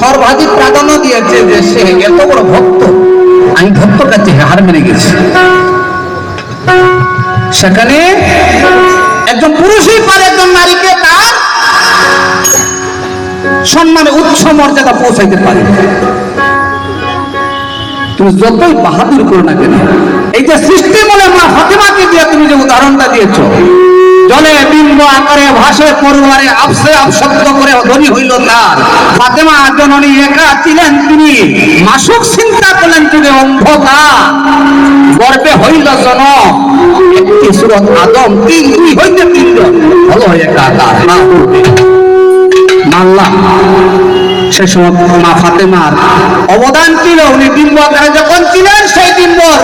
সর্বাধিক প্রাধান্য দিয়েছে যে সে এত বড় ভক্ত। আমি ভক্তর কাছে হার মেনে গেছি। সেখানে একজন পুরুষই পারে, একজন নারীকে তার সম্মানে উচ্চ মর্যাদা পৌঁছাইতে পারে। তুমি যতই বাহাদুর করো না কেন, এই যে সৃষ্টি বলে মা ফাতেমাকে দিয়ে তুমি যে উদাহরণটা দিয়েছ জলে বিম্ব আকারে ভাসে পরিবারে আপসে আপশব্দ করে ধনী হইল তার। ফাতেমা জননী একা ছিলেন তিনি। মাসুক চিন্তা করলেন তিনি অন্ধকার। গর্বে হইল জন একটি সুরত আদম, তিন, দুই হইতে তিনজন। হলো একাকার না করবে মানলাম সে সময় মা ফাতেমার অবদান ছিল। উনি বিম্ব আকারে যখন ছিলেন, সেই বিম্বর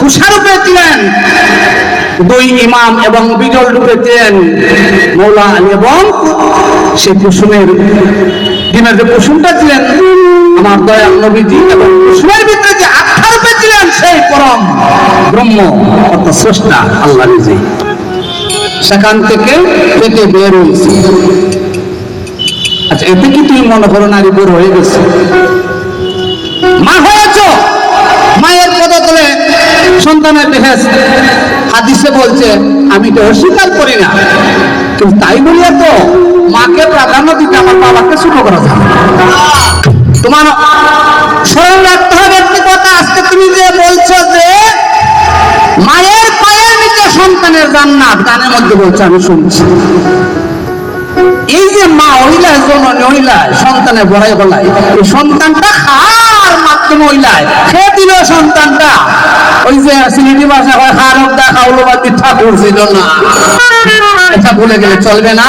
কুষারূপে ছিলেন। দুই ইমাম এবং বিজল রূপে ছিলেন মৌলা আলী এবং সে কুসুমের দিনের যে কুসুমটা ছিলেন, আমার দয়াল নবীজি এবং কুসুমের ভিতরে যে আখ্যা রূপে ছিলেন, সেই পরম ব্রহ্ম অর্থাৎ স্রষ্টা আল্লাহ নিজে সেখান থেকে পেটে বের হয়েছে। আচ্ছা এতে কি তুমি মনে করো নারী বড় হয়ে গেছে? মা হয়েছ? মায়ের সন্তানের বেহেস হাদিসে বলছে, আমি তো অস্বীকার করি না। কিন্তু তাই বলিয়া তো মাকে প্রাধান্য দিতে আমার বাবাকে ছোট করা যাবে তোমার রাখতে হবে একটি কথা। আজকে তুমি যে বলছো যে মায়ের পায়ের নিচে সন্তানের জান্নাত গানের মধ্যে বলছো, আমি শুনছি। এই যে মা মহিলা জননী সন্তানের বড়াই বলাই এই সন্তানটা খার ভুলে গেলে চলবে না।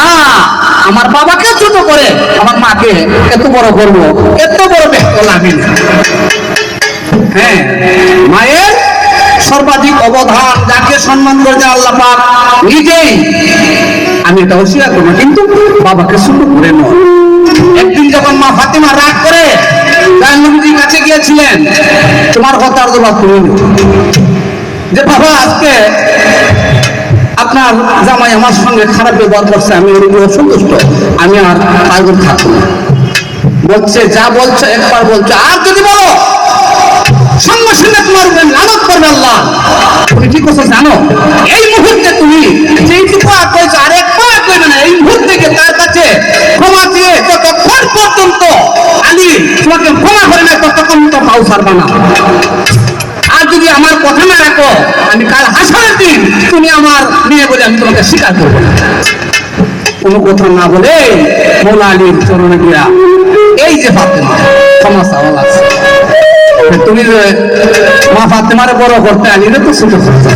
আমার বাবাকে ছোট করে আমার মাকে এত বড় করব এত বড় ব্যক্ত লাগে হ্যাঁ মায়ের সর্বাধিক অবদান যাকে সম্মান করেছে আল্লাহ নিজেই আমি এটা অস্বীকার করব, কিন্তু বাবাকে ছোট করে নয়। একদিন যখন মা ফাতেমা রাগ করে কাছে গিয়েছিলেন তোমার কথার জবাব তুমি যে, বাবা, আজকে আপনার জামাই আমার সঙ্গে খারাপ ব্যবহার করছে, আমি এর উপরে অসন্তুষ্ট, আমি আর পাগল থাকব না। বলছে, যা বলছো, একবার বলছো, আর যদি বলো, সঙ্গে সঙ্গে তোমার উপরে লানত করবে আল্লাহ। তুমি কি করছ জানো? এই মুহূর্তে তুমি করেছ, আর এক না, এই মুহূর্তে তার কাছে ক্ষমা দিয়ে যতক্ষণ পর্যন্ত আলী তোমাকে পাও সারবা না। আর যদি আমার কথা না রাখো, আমি কাল হাসার দিন তুমি আমার মেয়ে বলে আমি তোমাকে স্বীকার করব না। কোনো কথা না বলে মোলালির চরণে গিয়া এই যে ফাতেমা, ক্ষমা লাগছে তুমি যে মা ফাতেমারে বড় করতে আনি তো ছোট করতে